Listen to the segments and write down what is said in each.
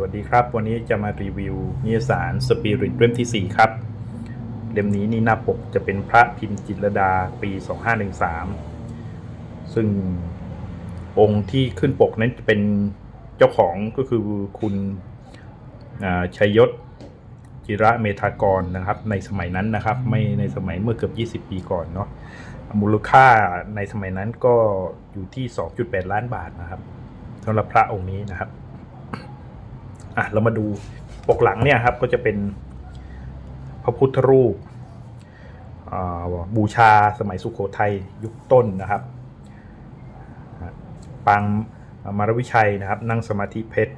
วัสดีครับ วันนี้จะมารีวิวนิยสารสปิริตเล่มที่ 4 ครับ เล่มนี้นี่หน้าปกจะเป็นพระพิมพ์จิตรดาปี 2513 ซึ่งองค์ที่ขึ้นปกนั้นจะเป็นเจ้าของก็คือคุณชัยยศจิระเมธากรนะครับ ในสมัยนั้นนะครับ ไม่ในสมัยเมื่อเกือบ 20 ปีก่อนเนาะมูลค่าในสมัยนั้นก็อยู่ที่ 2.8 ล้านบาทนะครับสำหรับพระองค์นี้นะครับ อะเรามาดูปกหลังเนี่ยครับก็จะเป็นพระพุทธรูปบูชาสมัยสุโขทัยยุคต้นนะครับปางมารวิชัยนะครับ นั่งสมาธิเพชร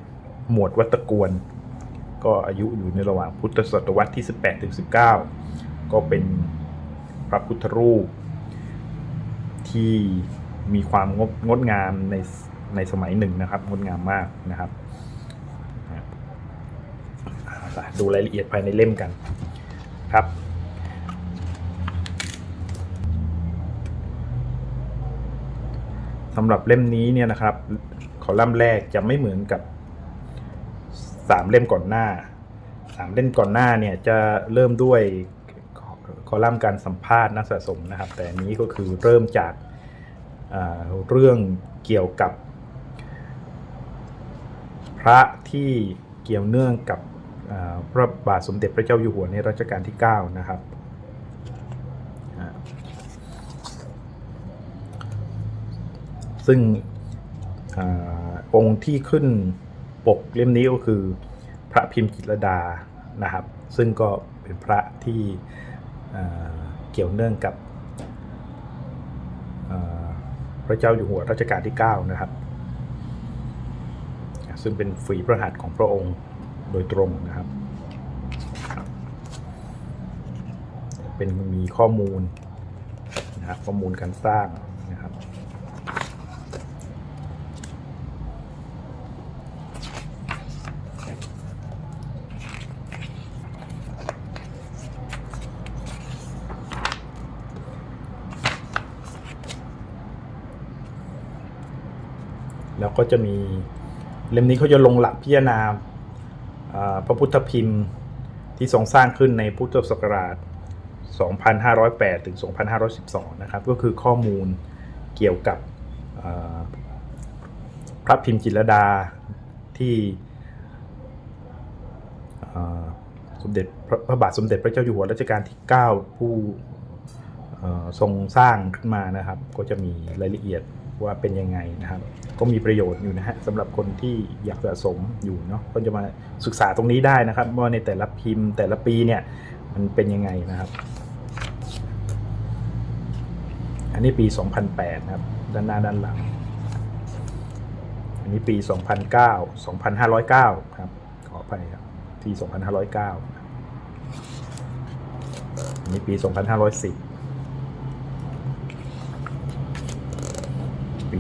หมวดวัตกวน ก็อายุอยู่ในระหว่างพุทธศตวรรษที่ 18ถึง19 ก็เป็นพระพุทธรูป ที่มีความงดงดงามในในสมัยหนึ่งนะครับ งดงามมากนะครับ ดูรายละเอียดภายในเล่มกันครับ สำหรับเล่มนี้เนี่ยนะครับคอลัมน์แรกจะไม่เหมือนกับสามเล่มก่อนหน้าสามเล่มก่อนหน้าเนี่ยจะเริ่มด้วยคอลัมน์การสัมภาษณ์นักสะสมนะครับ แต่นี้ก็คือเริ่มจากเรื่องเกี่ยวกับ พระที่เกี่ยวเนื่องกับ พระบาทสมเด็จพระเจ้าอยู่หัวในรัชกาลที่ 9 นะครับซึ่งอองค์ที่ขึ้นปกเล่มนี้ก็คือพระพิมพ์จิตรดานะครับ ซึ่งก็เป็นพระที่เกี่ยวเนื่องกับพระเจ้าอยู่หัวรัชกาลที่ 9 นะครับ ซึ่งเป็นฝีพระหัตถ์ของพระองค์ โดยตรงนะครับ เป็นมีข้อมูลนะครับข้อมูลการสร้างนะครับแล้วก็จะมีเล่มนี้เขาจะลงหลักพิจารณาอ่า พระพุทธพิมพ์ที่ทรงสร้างขึ้นในพุทธศักราช 2508 ถึง 2512 นะครับ ก็คือข้อมูลเกี่ยวกับพระพิมพ์จิรดาที่สมเด็จพระพระบาทสมเด็จพระเจ้าอยู่หัวรัชกาลที่ 9 ผู้ทรงสร้างขึ้นมานะครับ ก็จะมีรายละเอียด ว่าเป็นยังไงนะครับ ก็มีประโยชน์อยู่นะฮะสำหรับคนที่อยากสะสมอยู่เนาะก็จะมาศึกษาตรงนี้ได้นะครับว่าในแต่ละพิมพ์แต่ละปีเนี่ยมันเป็นยังไงนะครับ อันนี้ปี 2008 นะครับ ด้านหน้าด้านหลัง อันนี้ปี 2009 2509 ครับ ขอไปครับ ที่ 2509ครับอันนี้ปี 2510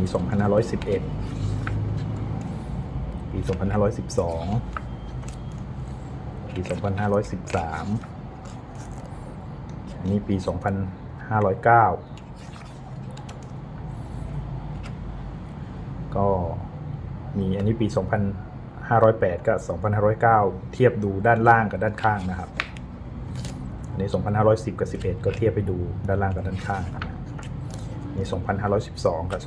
2511 ปี 2512 ปี 2513 อันนี้ปี 2509 ก็มีอันนี้ปี 2508 กับ 2509 เทียบดูด้านล่างกับด้านข้างนะครับอันนี้2510 กับ 11 ก็เทียบไปดูด้านล่างกับด้านข้างนะ ครับนี่2512 กับ 2513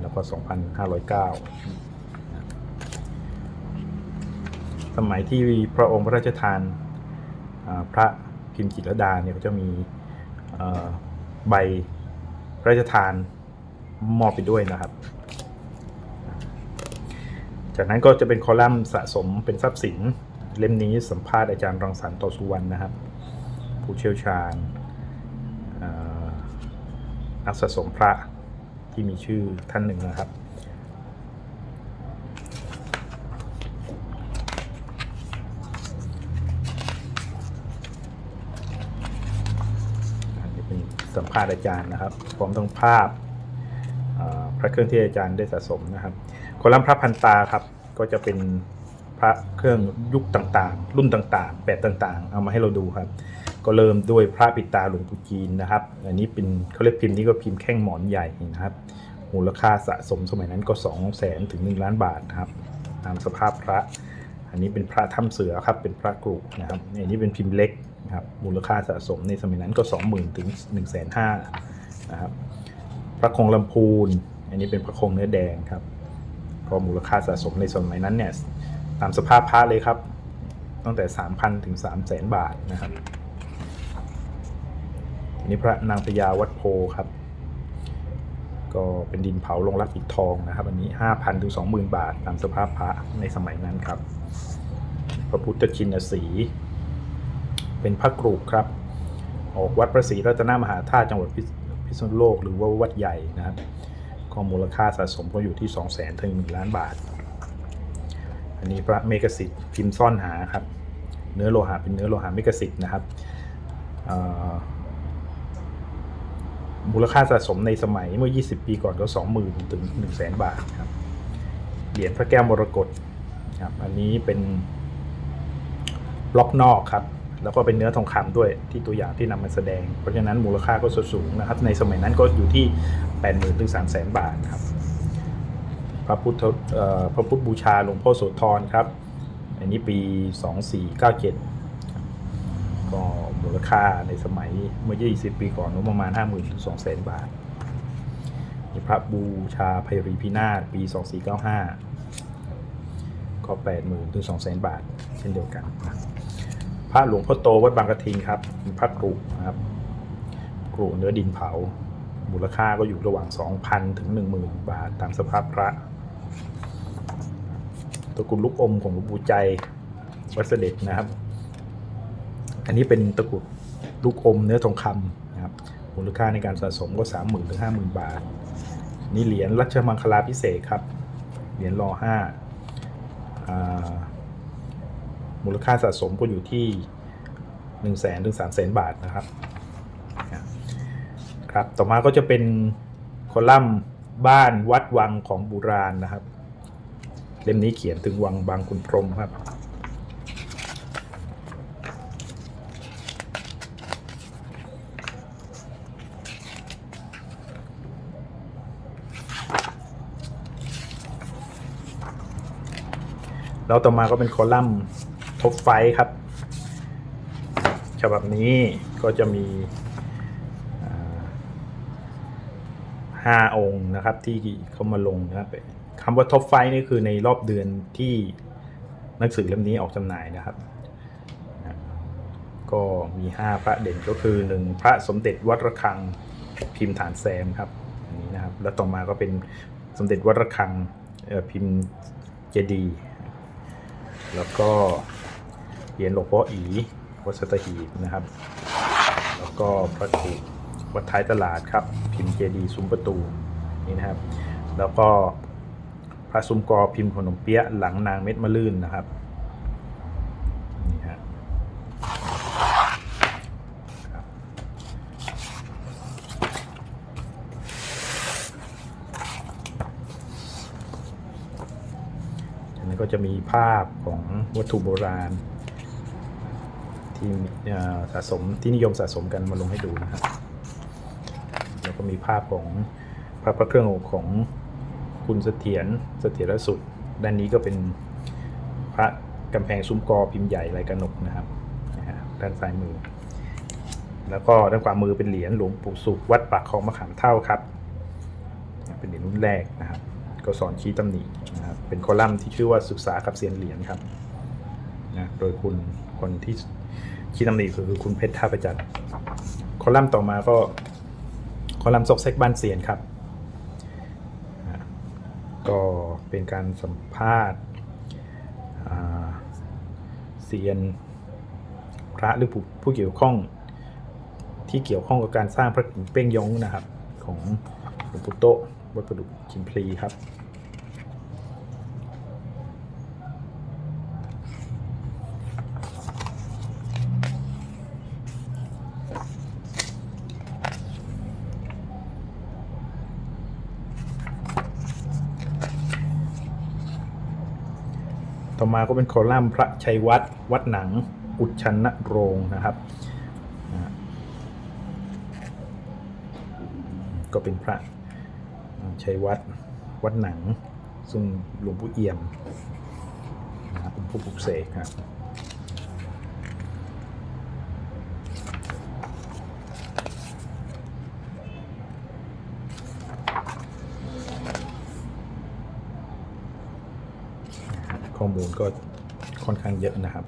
แล้วก็ 2509 สมัยที่พระองค์พระราชทานพระพิมพ์จิตรดาเนี่ยจะมีใบพระราชทานมอบไปด้วยนะครับ จากนั้นก็จะเป็นคอลัมน์สะสมเป็นทรัพย์สินเล่มนี้สัมภาษณ์อาจารย์รังสรรค์ต่อสุวรรณนะครับ ผู้เชี่ยวชาญนักสะสมพระที่มีชื่อท่านหนึ่งนะครับ อันนี้เป็นสัมภาษณ์อาจารย์นะครับพร้อมทั้งภาพพระเครื่องที่อาจารย์ได้สะสมนะครับคอลัมน์พระพันตาครับก็จะเป็นพระเครื่องยุคต่างๆ รุ่นต่างๆ แบบต่างๆ เอามาให้เราดูครับ ก็เริ่มด้วยพระปิตาหลวงปู่จีนนะครับ อันนี้เป็นเขาเรียกพิมพ์นี้ก็พิมพ์แข้งหมอนใหญ่นะครับ มูลค่าสะสมสมัยนั้นก็2 0 0แสนถึง 1 ล้านบาทนะครับ ตามสภาพพระ อันนี้เป็นพระถ้ำเสือครับ เป็นพระกรุนะครับ อันนี้เป็นพิมพ์เล็กนะครับ มูลค่าสะสมในสมัยนั้นก็ 20,000ถึง1 5 0 0 0นะครับ พระคงลำพูน อันนี้เป็นพระคงเนื้อแดงครับ ก็มูลค่าสะสมในสมัยนั้นเนี่ยตามสภาพพระเลยครับตั้งแต่ 3,000 ถึง 3 0 0 0 0 0 บาทนะครับ นนี้พระนางพญาวัดโพครับ ก็เป็นดินเผาลงรักปิดทองนะครับอันนี้5,000ถึง20,000บาทตามสภาพพระในสมัยนั้นครับ พระพุทธชินสี เป็นพระกรุครับ ออกวัดพระศรีรัตนมหาธาตุจังหวัดพิษพิษณุโลกหรือว่าวัดใหญ่นะครับก็มูลค่าสะสมก็อยู่ที่ 2 0 0 0 0 0ถึง1ล้านบาท อันนี้พระเมกสิทธิ์พิมพ์ซ่อนหาครับ เนื้อโลหะเป็นเนื้อโลหะเมกสิทธิ์นะครับอ่อ มูลค่าสะสมในสมัยเมื่อ 20 ปีก่อนก็ 20,000 ถึง 1 0 0 0 0 0 บาทครับ เหรียญพระแก้วมรกตครับ อันนี้เป็นล็อกนอกครับ แล้วก็เป็นเนื้อทองคำด้วยที่ตัวอย่างที่นำมาแสดง เพราะฉะนั้นมูลค่าก็สูงนะครับ ในสมัยนั้นก็อยู่ที่ 80,000 ถึง 300,000 บาทครับ พระพุทธพระพุทธบูชาหลวงพ่อโสธรครับ อันนี้ปี 2497 ก็มูลค่าในสมัยเมื่อ 20 ปีก่อนก็ประมาณ 50,000ถึง2 0 0 0 0 บาทนี่พระบูชาไพรีพินาศปี 2495 ก็ 80,000ถึง2 0 0 0 0 บาท เช่นเดียวกันพระหลวงพ่อโตวัดบางกระทิงครับเป็นพระกรุนะครับกรุเนื้อดินเผา มูลค่าก็อยู่ระหว่าง 2,000 ถึง 10,000 บาท ตามสภาพพระตระกุดลูกอมของหลวงปู่ใจวัดเสด็จนะครับ อันนี้เป็นตะกรุดลูกอมเนื้อทองคำนะครับมูลค่าในการสะสมก็30,000ถึง50,000บาท นี่เหรียญรัชมังคลาพิเศษครับ เหรียญรอห้ามูลค่าสะสมก็อยู่ที่1 0 0 0 0 0ถึง3 0 0 0 0บาทนะครับครับต่อมาก็จะเป็นคอลัมน์บ้านวัดวังของโบราณนะครับ เล่มนี้เขียนถึงวังบางขุนพรหมครับ แล้วต่อมาก็เป็นคอลัมน์ท็อปไฟครับ ฉบับนี้ก็จะมีห้าองค์นะครับที่เขามาลงนะครับคำว่าท็อปไฟนี่คือในรอบเดือนที่หนังสือเล่มนี้ออกจำหน่ายนะครับ ก็มี 5 พระเด่นก็คือ 1 พระสมเด็จวัดระฆังพิมพ์ฐานแซมครับอันนี้นะครับ แล้วต่อมาก็เป็นสมเด็จวัดระฆังพิมพ์เจดี แล้วก็เหรียญหลวงพ่ออีวัดสตหีบนะครับ แล้วก็พระครูวัดท้ายตลาดครับ พิมพ์เจดีซุ้มประตูนี่นะครับ แล้วก็พระซุ้มกอพิมพ์ขนมเปี๊ยะหลังนางเม็ดมะลื่นนะครับนี่ฮะครับอันนี้ ก็จะมีภาพของวัตถุโบราณ ที่สะสมที่นิยมสะสมกันมาลงให้ดูนะครับแล้วก็มีภาพของพระพระเครื่องของคุณเสถียรเสถียรสุดด้านนี้ก็เป็นพระกำแพงซุ้มกอพิมพ์ใหญ่ลายกระหนกนะครับด้านซ้ายมือ แล้วก็ด้านขวามือเป็นเหรียญหลวงปู่สุขวัดปากคลองมะขามเท่าครับ เป็นเหรียญรุ่นแรกนะครับ ก็สอนชี้ตำหนิ นะครับเป็นคอลัมน์ที่ชื่อว่าศึกษากับเซียนเหรียญครับนะโดยคุณคนที่ชี้ตำหนิคือคุณเพชรท่าประจันคอลัมน์ต่อมาก็คอลัมน์ซอกแซกบ้านเซียนครับนะก็เป็นการสัมภาษณ์เซียนพระหรือผู้ผู้เกี่ยวข้องที่เกี่ยวข้องกับการสร้างพระเป้งยงนะครับ ของหลวงปู่โตวัดประดุกชิมพลีครับ ต่อมาก็เป็นคอลัมน์พระชัยวัฒน์วัดหนังอุชนะโรงนะครับก็เป็นพระชัยวัดวัดหนัง ซึ่งหลวงปู่เอี่ยมนะเป็นผู้ปลุกเสกครับ ข้อมูลก็ค่อนข้างเยอะนะครับ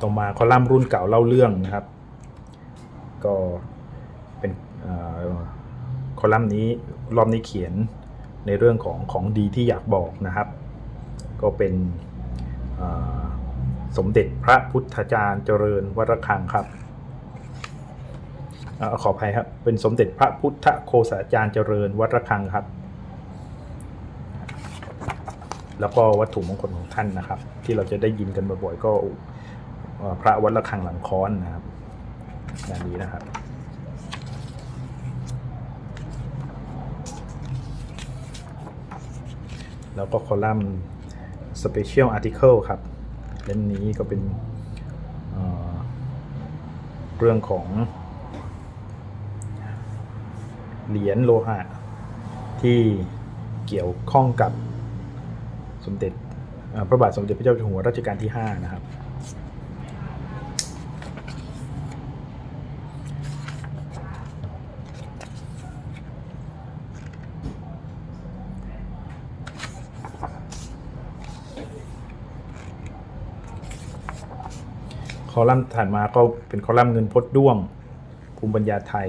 ต่อมาคอลัมน์รุ่นเก่าเล่าเรื่องนะครับ ก็เป็นอคอลัมน์นี้รอบนี้เขียนในเรื่องของของดีที่อยากบอกนะครับ ก็เป็นสมเด็จพระพุทธจารย์เจริญวรคังครับออขออภัยครับ เป็นสมเด็จพระพุทธโคสาจารย์เจริญวัดระฆังครับ แล้วก็วัตถุมงคลของท่านนะครับ ที่เราจะได้ยินกันบ่อยๆก็พระวัดระฆังหลังค้อนนะครับอย่างนี้นะครับแล้วก็คอลัมน์ Special Article ครับเล่มนี้ก็เป็นเเรื่องของ เหรียญโลหะ ที่เกี่ยวข้องกับ มเด็จพระบาทสมเด็จพระเจ้าอยู่หัวรัชกาลที่ 5 นะครับ คอลัมน์ถัดมาก็เป็นคอลัมน์เงินพดด้วงภูมิปัญญาไทย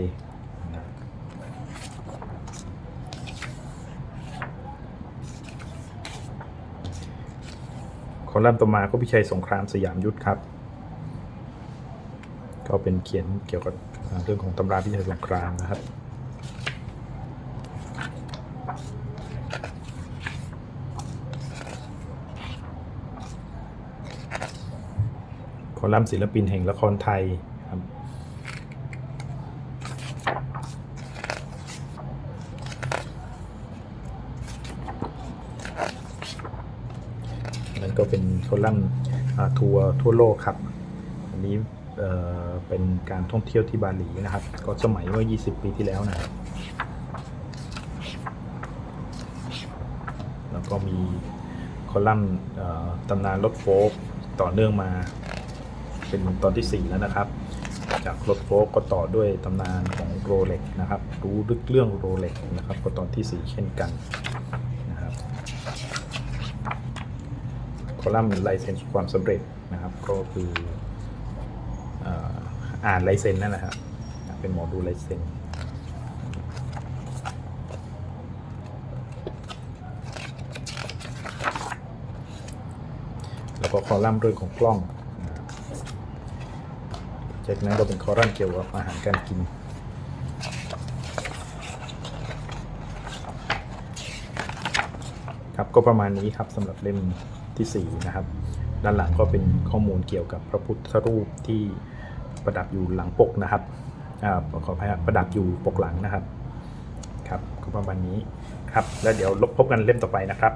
ค อลัมน์ต่อมาก็พิชัยสงครามสยามยุทธครับ ก็เป็นเขียนเกี่ยวกับเรื่องของตำราพิชัยสงครามนะครับคอลัมน์ศิลปินแห่งละครไทย นั่นก็เป็นคอลัมน์ทัวร์ทั่วโลกครับ อันนี้เอ่อเป็นการท่องเที่ยวที่บาหลีนะครับ ก็สมัยเมื่อ 20 ปีที่แล้วนะครับแล้วก็มีคอลัมน์ตำนานรถโฟล์กต่อเนื่องมาเป็นตอนที่ 4 แล้วนะครับ จากรถโฟล์กก็ต่อด้วยตำนานของโรเล็กนะครับ รู้ลึกเรื่องโรเล็กนะครับ ก็ตอนที่ 4 เช่นกันนะครับ คอลัมน์ลายเซ็นความสำเร็จนะครับ ก็คืออ่านลายเซ็นนั่นแหละครับเป็นหมอดูลายเซ็นแล้วก็คอลัมน์เรื่องของกล้องจากนั้นก็เป็นคอลัมน์เกี่ยวกับอาหารการกินครับก็ประมาณนี้ครับสำหรับเล่ม ที่4นะครับด้านหลังก็เป็นข้อมูลเกี่ยวกับพระพุทธรูปที่ประดับอยู่หลังปกนะครับอ่าขออภัยประดับอยู่ปกหลังนะครับครับก็ประมาณนี้ครับแล้วเดี๋ยวลบพบกันเล่มต่อไปนะครับ